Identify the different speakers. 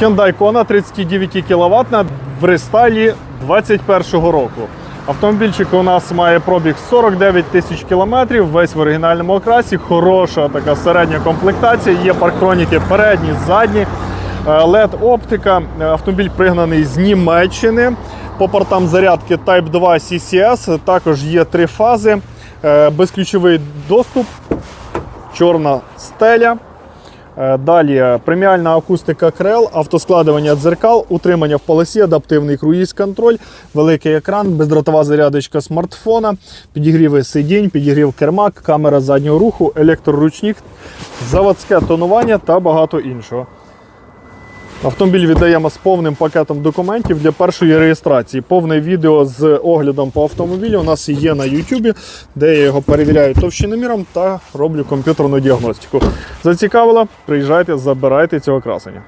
Speaker 1: Hyundai Kona 39 кВт в рестайлі 21 року. Автомобільчик у нас має пробіг 49 тисяч кілометрів, весь в оригінальному окрасі, хороша така середня комплектація, є парктроніки передні, задні, led оптика. Автомобіль пригнаний з Німеччини. По портам зарядки Type 2 CCS також є три фази, е, безключовий доступ, чорна стеля. Е, Далі е, преміальна акустика крел, автоскладування дзеркал, утримання в полосі, адаптивний круїз-контроль, великий екран, бездротова зарядочка смартфона, підігріви сидінь, підігрів керма, камера заднього руху, електроручник, заводське тонування та багато іншого. Автомобіль віддаємо з повним пакетом документів для першої реєстрації. Повне відео з оглядом по автомобілю у нас є на YouTube, де я його перевіряю товщиноміром та роблю комп'ютерну діагностику. Зацікавило? Приїжджайте, забирайте цього красення.